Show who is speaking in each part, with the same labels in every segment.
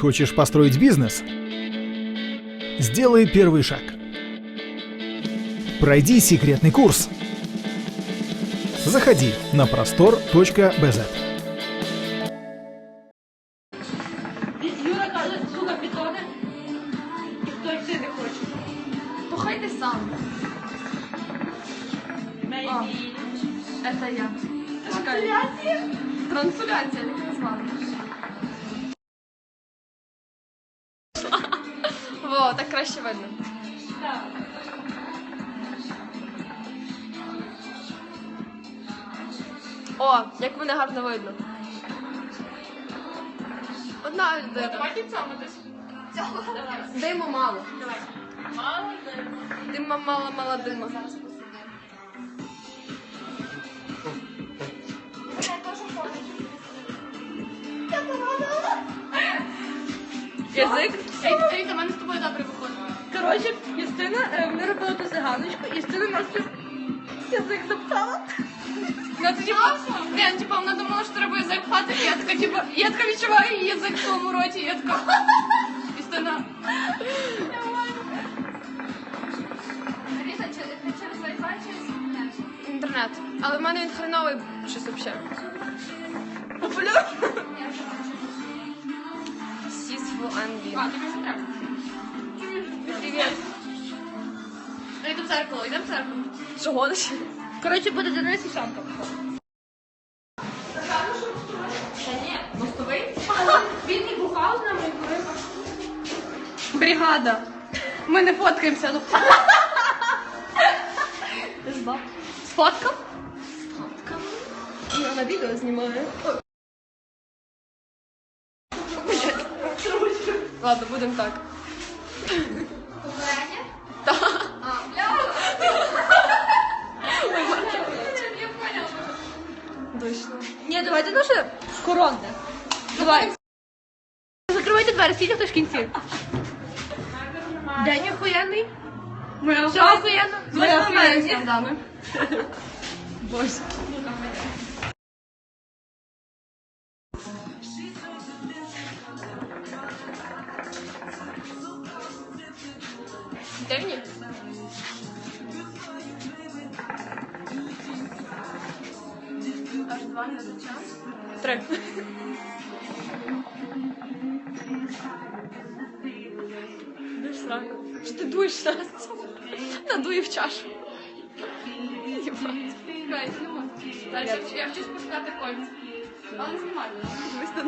Speaker 1: Хочешь построить бизнес? Сделай первый шаг. Пройди секретный курс. Заходи на простор.бз.
Speaker 2: Юра каже, сука,
Speaker 3: краще видно. О, як мене гарно видно. Одна людина.
Speaker 2: Давайте цьомитись.
Speaker 3: Диму мало.
Speaker 2: Давай. Мало диму.
Speaker 3: Дима мало, мало дима. Язик.
Speaker 2: Ей, ей, до мене з тобою
Speaker 3: і Юстина нас тут язик запхала.
Speaker 2: Ну, ти типа, ні, ну, типа, вона думала, що треба язик хватить, і я така, типа, я така відчуваю її язик в своєму роті, і я така, істина.
Speaker 4: Аліса, чи ти через Wi-Fi чи через інтернет?
Speaker 3: Інтернет. Але в мене він хреновий щось взагалі. Поплю. Сісфул Англі.
Speaker 2: А, тобі вже треба.
Speaker 3: Привіт.
Speaker 2: Йдемо в церкву, йдемо в церкву.
Speaker 3: Що гониш?
Speaker 2: Коротше, буде Денис і Санка.
Speaker 3: Та ні, мостовий.
Speaker 2: Він і бухав з нами, і курив. Бригада. Ми не фоткаємося, ну. Сфоткав?
Speaker 3: Я на відео знімаю. Ладно, будемо так.
Speaker 4: Попереднє?
Speaker 2: Ні, давайте наше коронне. Давай. Закривайте двері, сидіть хтось в кінці. День охуєнний. Моя Все охуєнно. Ми дами.
Speaker 3: Боже. Дивні?
Speaker 2: Два глядача.
Speaker 3: Три. Що ти дуєш нас? Надує в чашу.
Speaker 2: Чекай. Я вчу- я вчусь пускати кольця. Але не знімай.
Speaker 3: Дивись на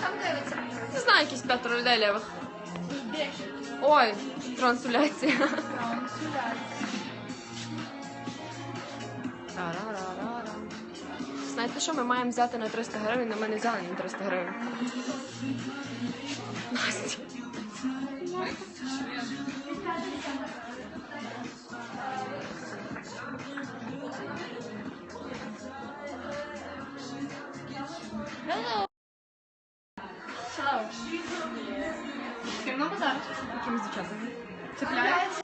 Speaker 4: там дивиться?
Speaker 3: Не знаю, якісь п'ятеро людей лівих. Ой, трансляція. Знаєте що, ми маємо взяти на 300 гривень, а ми не взяли на 300 гривень. Настя.
Speaker 2: Hello. З ким нам базар?
Speaker 3: Якимось дівчатами.
Speaker 2: Цепляється?